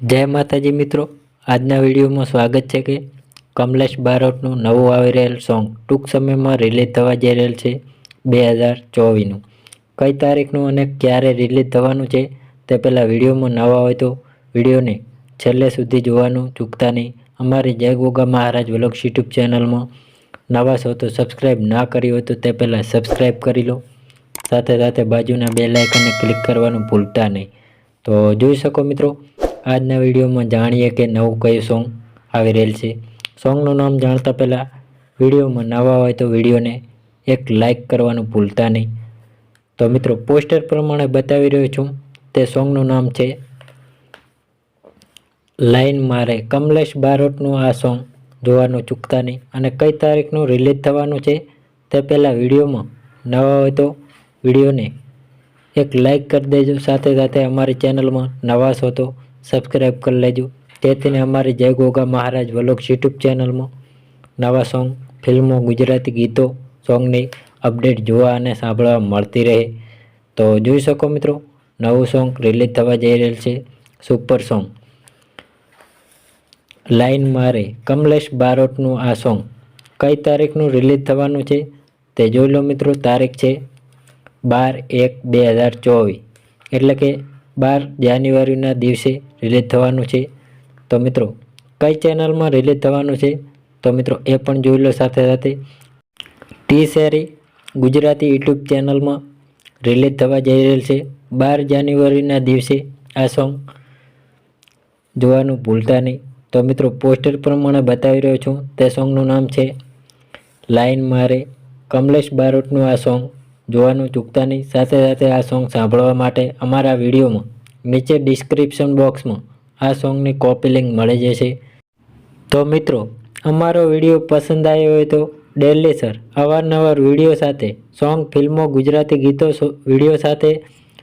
જય માતાજી મિત્રો. આજના વિડીયોમાં સ્વાગત છે કે કમલેશ બારોટનું નવું આવી રહેલ સોંગ ટૂંક સમયમાં રિલીઝ થવા જઈ રહેલ છે બે હજાર ચોવીસનું. કઈ તારીખનું અને ક્યારે રિલીઝ થવાનું છે તે પહેલાં વિડીયોમાં નવા હોય તો વિડીયોને છેલ્લે સુધી જોવાનું ચૂકતા નહીં. અમારી જય ગોગા મહારાજ વ્લોગ્સ યુટ્યુબ ચેનલમાં નવા છો તો સબસ્ક્રાઈબ ના કરી હોય તો તે પહેલાં સબસ્ક્રાઈબ કરી લો. સાથે સાથે બાજુના બે લાઇકનને ક્લિક કરવાનું ભૂલતા નહીં. તો જોઈ શકો મિત્રો આજના વિડીયોમાં જાણીએ કે નવું કયું સોંગ આવી રહેલ છે. સોંગનું નામ જાણતા પહેલાં વિડીયોમાં નવા હોય તો વિડીયોને એક લાઈક કરવાનું ભૂલતા નહીં. તો મિત્રો, પોસ્ટર પ્રમાણે બતાવી રહ્યો છું. તે સોંગનું નામ છે લાઈન મારે. કમલેશ બારોટનું આ સોંગ જોવાનું ચૂકતા નહીં અને કઈ તારીખનું રિલીઝ થવાનું છે તે પહેલાં વિડીયોમાં નવા હોય તો વિડીયોને એક લાઈક કરી દેજો. સાથે સાથે અમારી ચેનલમાં નવા છો તો સબસ્ક્રાઈબ કરી લેજો. તેથી અમારી જય ગોગા મહારાજ વ્લોગ્સ યુટ્યુબ ચેનલમાં નવા સોંગ ફિલ્મો ગુજરાતી ગીતો સોંગની અપડેટ જોવા અને સાંભળવા મળતી રહે. તો જોઈ શકો મિત્રો, નવું સોંગ રિલીઝ થવા જઈ રહેલ છે સુપર સોંગ લાઈન મારે કમલેશ બારોટનું આ સોંગ કઈ તારીખનું રિલીઝ થવાનું છે તે જોઈ લો મિત્રો, તારીખ છે બાર એક બે હજાર ચોવીસ. એટલે કે બાર જાન્યુઆરીના દિવસે રિલીઝ થવાનું છે. તો મિત્રો, કઈ ચેનલમાં રિલીઝ થવાનું છે? તો મિત્રો, એ પણ જોઈ લો સાથે સાથે. ટી શેરી ગુજરાતી યુટ્યુબ ચેનલમાં રિલીઝ થવા જઈ રહેલ છે. બાર જાન્યુઆરીના દિવસે આ સોંગ જોવાનું ભૂલતા નહીં. તો મિત્રો, પોસ્ટર પ્રમાણે બતાવી રહ્યો છું. તે સોંગનું નામ છે લાઈન મારે. કમલેશ બારોટનું આ સોંગ જોવાનું ચૂકતા નહીં. સાથે સાથે આ સોંગ સાંભળવા માટે અમારા વિડીયોમાં નીચે ડિસ્ક્રિપ્શન બોક્સમાં આ સોંગની કોપી લિંક મળી જશે. તો મિત્રો, અમારો વીડિયો પસંદ આવ્યો હોય તો ડેલી સર અવારનવાર વીડિયો સાથે સોંગ ફિલ્મો ગુજરાતી ગીતો વીડિયો સાથે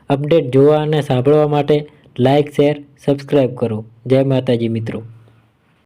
અપડેટ જોવા અને સાંભળવા માટે લાઇક શેર સબસ્ક્રાઈબ કરો. જય માતાજી મિત્રો.